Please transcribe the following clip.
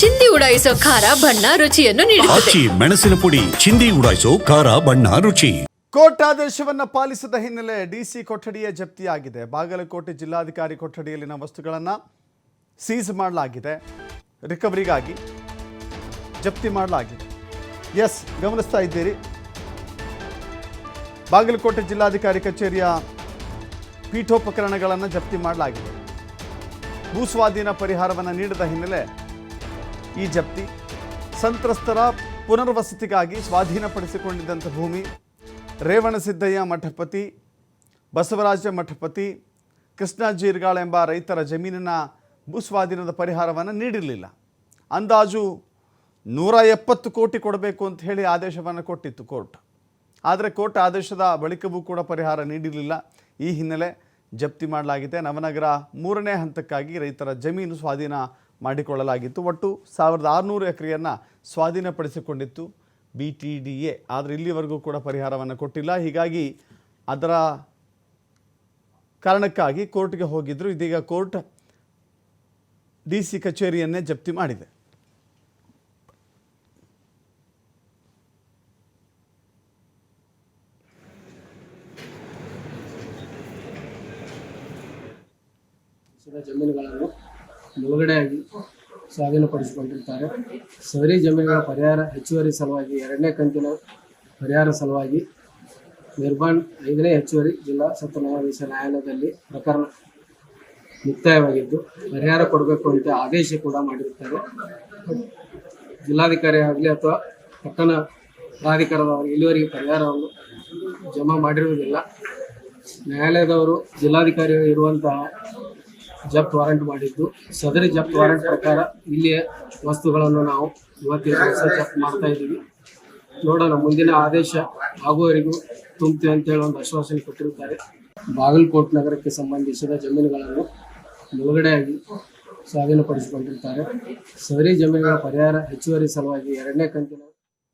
ಚಿಂದಿ ಉಡಾಯಿಸೋ ಖಾರ ಬಣ್ಣ ರುಚಿಯನ್ನು ನೀಡುತ್ತದೆ. ಆಚಿ ಮೆಣಸಿನ ಪುಡಿ ಚಿಂದಿ ಉಡಾಯಿಸೋ ಖಾರ ಬಣ್ಣ ರುಚಿ. ಕೋರ್ಟ್ ಆದೇಶವನ್ನು ಪಾಲಿಸದ ಹಿನ್ನೆಲೆ ಡಿಸಿ ಕೊಠಡಿಯೇ ಜಪ್ತಿಯಾಗಿದೆ. ಬಾಗಲಕೋಟೆ ಜಿಲ್ಲಾಧಿಕಾರಿ ಕೊಠಡಿಯಲ್ಲಿನ ವಸ್ತುಗಳನ್ನು ಸೀಸ್ ಮಾಡಲಾಗಿದೆ. ರಿಕವರಿಗಾಗಿ ಜಪ್ತಿ ಮಾಡಲಾಗಿದೆ. ಎಸ್ ಗಮನಿಸ್ತಾ ಇದ್ದೀರಿ. ಬಾಗಲಕೋಟೆ ಜಿಲ್ಲಾಧಿಕಾರಿ ಕಚೇರಿಯ ಪೀಠೋಪಕರಣಗಳನ್ನು ಜಪ್ತಿ ಮಾಡಲಾಗಿದೆ. ಭೂಸ್ವಾಧೀನ ಪರಿಹಾರವನ್ನು ನೀಡದ ಹಿನ್ನೆಲೆ ಈ ಜಪ್ತಿ ಸಂತ್ರಸ್ತರ ಪುನರ್ವಸತಿಗಾಗಿ ಸ್ವಾಧೀನಪಡಿಸಿಕೊಂಡಿದ್ದಂಥ ಭೂಮಿ ರೇವಣಸಿದ್ದಯ್ಯ ಮಠಪತಿ, ಬಸವರಾಜ ಮಠಪತಿ, ಕೃಷ್ಣ ಜೀರ್ಗಾಳ ಎಂಬ ರೈತರ ಜಮೀನಿನ ಭೂಸ್ವಾಧೀನದ ಪರಿಹಾರವನ್ನು ನೀಡಿರಲಿಲ್ಲ. ಅಂದಾಜು ನೂರ ಎಪ್ಪತ್ತು ಕೋಟಿ ಕೊಡಬೇಕು ಅಂತ ಹೇಳಿ ಆದೇಶವನ್ನು ಕೊಟ್ಟಿತ್ತು ಕೋರ್ಟ್. ಆದರೆ ಕೋರ್ಟ್ ಆದೇಶದ ಬಳಿಕವೂ ಕೂಡ ಪರಿಹಾರ ನೀಡಿರಲಿಲ್ಲ. ಈ ಹಿನ್ನೆಲೆ ಜಪ್ತಿ ಮಾಡಲಾಗಿದೆ. ನವನಗರ ಮೂರನೇ ಹಂತಕ್ಕಾಗಿ ರೈತರ ಜಮೀನು ಸ್ವಾಧೀನ ಮಾಡಿಕೊಳ್ಳಲಾಗಿತ್ತು. ಒಟ್ಟು ಸಾವಿರದ ಆರುನೂರು ಎಕರೆಯನ್ನು ಸ್ವಾಧೀನಪಡಿಸಿಕೊಂಡಿತ್ತು ಬಿ ಟಿ ಡಿ ಎ ಆದರೆ ಇಲ್ಲಿವರೆಗೂ ಕೂಡ ಪರಿಹಾರವನ್ನು ಕೊಟ್ಟಿಲ್ಲ. ಹೀಗಾಗಿ ಅದರ ಕಾರಣಕ್ಕಾಗಿ ಕೋರ್ಟ್ಗೆ ಹೋಗಿದ್ದರು ಇದೀಗ ಕೋರ್ಟ್ ಡಿ ಸಿ ಕಚೇರಿಯನ್ನೇ ಜಪ್ತಿ ಮಾಡಿದೆ. ಜಮೀನುಗಳನ್ನು ಮುಳುಗಡೆಯಾಗಿ ಸ್ವಾಧೀನಪಡಿಸಿಕೊಂಡಿರ್ತಾರೆ. ಸವರಿ ಜಮೀನುಗಳ ಪರಿಹಾರ ಹೆಚ್ಚುವರಿ ಸಲುವಾಗಿ ಎರಡನೇ ಕಂತಿನ ಪರಿಹಾರ ಸಲುವಾಗಿ ನಿರ್ಬಾಣ್ ಐದನೇ ಹೆಚ್ಚುವರಿ ಜಿಲ್ಲಾ ಸತ್ತ ನ್ಯಾಯಾಧೀಶ ನ್ಯಾಯಾಲಯದಲ್ಲಿ ಪ್ರಕರಣ ಮುಕ್ತಾಯವಾಗಿದ್ದು, ಪರಿಹಾರ ಕೊಡಬೇಕು ಅಂತ ಆದೇಶ ಕೂಡ ಮಾಡಿರ್ತಾರೆ ಜಿಲ್ಲಾಧಿಕಾರಿ ಆಗಲಿ ಅಥವಾ ಪಟ್ಟಣ ಪ್ರಾಧಿಕಾರದವರು ಇಲ್ಲಿವರೆಗೆ ಪರಿಹಾರವನ್ನು ಜಮಾ ಮಾಡಿರುವುದಿಲ್ಲ. ನ್ಯಾಯಾಲಯದವರು ಜಿಲ್ಲಾಧಿಕಾರಿ ಇರುವಂತಹ ಜಪ್ತ್ ವಾರಂಟ್ ಮಾಡಿದ್ದು. ಸದರಿ ಜಪ್ತ್ ವಾರೆಂಟ್ ಪ್ರಕಾರ ಇಲ್ಲಿಯ ವಸ್ತುಗಳನ್ನು ನಾವು ಇವತ್ತಿನ ದಿವಸ ಜಪ್ತ್ ಮಾಡ್ತಾ ಇದ್ದೀವಿ. ನೋಡೋಣ, ಮುಂದಿನ ಆದೇಶ ಆಗುವವರೆಗೂ ಅಂತ ಅಂತೇಳಿ ಒಂದು ಆಶ್ವಾಸನೆ ಕೊಟ್ಟಿರುತ್ತಾರೆ. ಬಾಗಲಕೋಟ್ ನಗರಕ್ಕೆ ಸಂಬಂಧಿಸಿದ ಜಮೀನುಗಳನ್ನು ಮುಳುಗಡೆಯಾಗಿ ಸ್ವಾಧೀನಪಡಿಸಿಕೊಂಡಿರ್ತಾರೆ ಸದರಿ ಜಮೀನುಗಳ ಪರಿಹಾರ ಹೆಚ್ಚುವರಿ ಸಲುವಾಗಿ ಎರಡನೇ ಕಂತಿನ